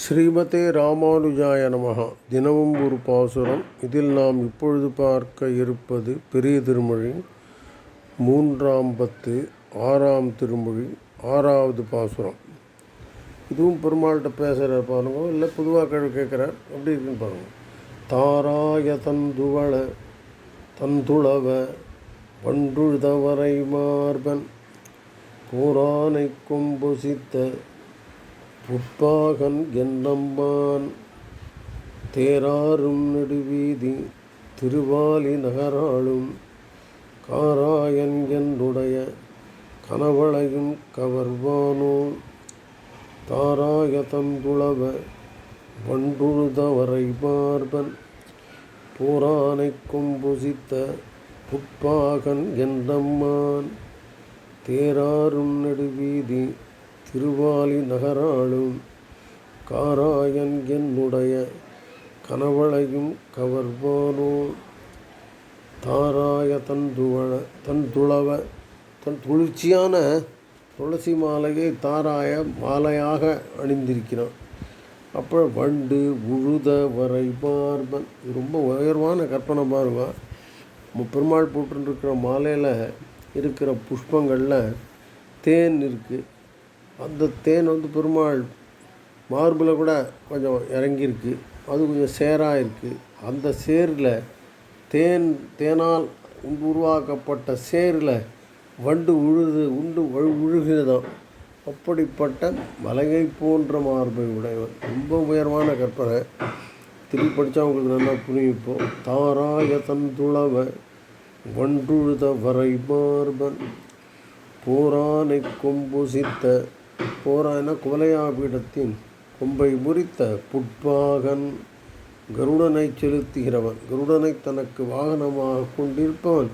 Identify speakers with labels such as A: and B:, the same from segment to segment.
A: ஸ்ரீமதே ராமானுஜாய நமகா தினமும் ஒரு பாசுரம். இதில் நாம் இப்பொழுது பார்க்க இருப்பது பெரிய திருமொழி. மூன்றாம் பத்து ஆறாம் திருமொழி ஆறாவது பாசுரம். இதுவும் பெருமாள்கிட்ட பேசுகிறார் பாருங்க. இல்லை பொதுவாக கேள்வி கேட்குறார். எப்படி இருக்குன்னு பாருங்கள் தாராய தந்துவள தந்துளவ பண்டுழுதவரை மார்பன் போரானை கொம்புசித்த புட்பாகன் என்னம்பான் தேராரும் நெடுவீதி திருவாலி நகராளும். காராயன் என்னுடைய கனவளையும் கவர்வானோ. தாராய தந்துளவ வண்டுழுதவரை பார்பன் போரானை கொம்புசித்த புட்பாகன் என்னம்மான் தேராரும் நெடுவீதி திருவாலி நகராளும் காராயன் என்னுடைய கனவளையும் கவர்வானோ? தாராய தன் துவள தன் துளிர்ச்சியான துளசி மாலையை தாராய மாலையாக அணிந்திருக்கிறான். அப்போ வண்டு உழுத வரை பார்பன் இது ரொம்ப உயர்வான கற்பனை பாருங்க. பெருமாள் போட்டுருக்கிற மாலையில் இருக்கிற புஷ்பங்களில் தேன் இருக்குது அந்த தேன் வந்து பெருமாள் மார்பில் கூட கொஞ்சம் இறங்கியிருக்கு. அது கொஞ்சம் சேராக இருக்குது அந்த சேரில் தேன் தேனால் உருவாக்கப்பட்ட சேரில் வண்டு உழுது உண்டு உழுகிறதாம். அப்படிப்பட்ட மலையை போன்ற மார்பை உடையவன் ரொம்ப உயர்வான கற்பனை திருப்பி படித்தா உங்களுக்கு நல்லா புரியும் தாராய தாராய தந்துளவ வண்டுழுத வரை மார்பன். போரானை கொம்புசித்த போரான குவலையாபீடத்தின் கொம்பை முறித்த புட்பாகன் கருடனை செலுத்துகிறவன். கருடனை தனக்கு வாகனமாக கொண்டிருப்பவன்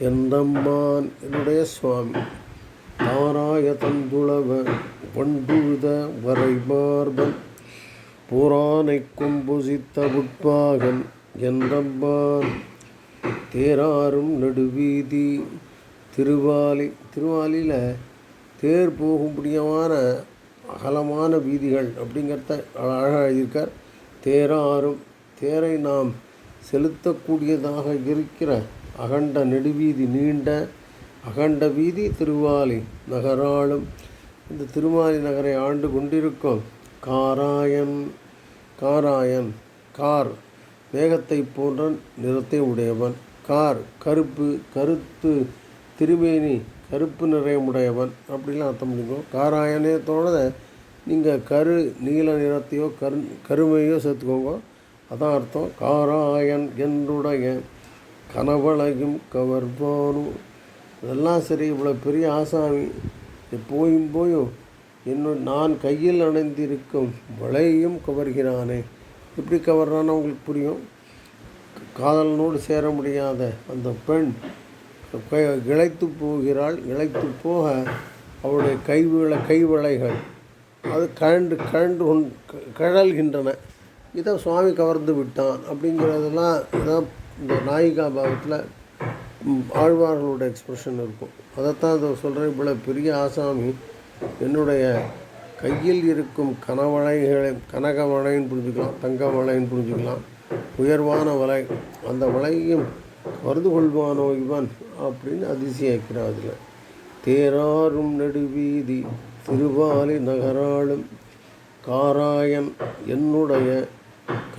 A: என்றம்மான் என்னுடைய சுவாமி? தாராய தந்துளவ வண்டுழுத வரைமார்பன் போரானை கொம்புசித்த புட்பாகன் என்றம்மான் தேராரும் நடுவீதி திருவாலி திருவாலியில் தேர் போகும்படியான அகலமான வீதிகள் அப்படிங்கிறத அழகாக எழுதியிருக்கார். தேராறும் தேரை நாம் செலுத்தக்கூடியதாக இருக்கிற அகண்ட நெடுவீதி நீண்ட அகண்ட வீதி திருவாலி நகராளும் இந்த திருமாலி நகரை ஆண்டு கொண்டிருக்கும். காராயன் காராயன் கார் மேகத்தை போன்ற நிறத்தை உடையவன். கார் கருப்பு கருத்து திருமேனி கருப்பு நிறமுடையவன் அப்படிலாம் அர்த்தம் பண்ணிக்கோ காராயணத்தோட நீங்கள் கரு நீல நிறத்தையோ கரு கருமையோ சேர்த்துக்கோங்க. அதான் அர்த்தம். காராயன் என்றுடைய கனவழகும் கவர்பானும். இதெல்லாம் சரி இவ்வளோ பெரிய ஆசாமி. போயும் போயும் இன்னும் நான் கையில் அணைந்திருக்கும் வலையும் கவர்கிறானே. எப்படி கவர்றான்னு உங்களுக்கு புரியும்? காதலனோடு சேர முடியாத அந்த பெண் இழைத்து போகிறாள் இழைத்து போக அவளுடைய கைவிளை கைவளைகள் அது கழண்டு கழண்டு கொண் கழல்கின்றன. இதை சுவாமி கவர்ந்து விட்டான் அப்படிங்கிறதெல்லாம் இதான் இந்த நாயிகா பாவத்தில் ஆழ்வார்களோட எக்ஸ்ப்ரெஷன் இருக்கும். அதைத்தான் அதை சொல்கிறேன் இவ்வளோ பெரிய ஆசாமி என்னுடைய கையில் இருக்கும் கனவளைகளை கனக வளைன்னு புரிஞ்சுக்கலாம் தங்க வளைன்னு புரிஞ்சுக்கலாம் உயர்வான வலை அந்த வலையும் கருது கொள்வானோ இவன்? அப்படின்னு அதிசயிக்கிறான் அதில். தேராரும் நடுவீதி திருவாலி நகராளும் காராயன் என்னுடைய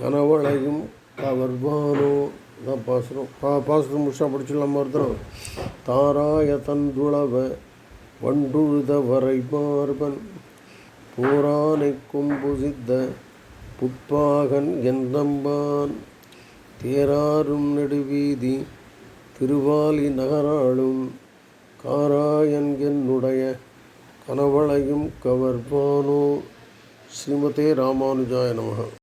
A: கனவளையும் கவர்வானோ தான் பாசுரம். பா பாசுரம் முஷா படிச்சுடலாம் ஒருத்தரம் தாராய தந்துளவ வண்டுழுத வரை மார்பன் கொம்பு சித்த புட்பாகன் எந்தம்பான்? தேராரும் நெடுவீதி திருவாலி நகராளும் காராயன் என்னுடைய கனவளையும் கவர்பானோ. ஸ்ரீமதே ராமானுஜாய நமக.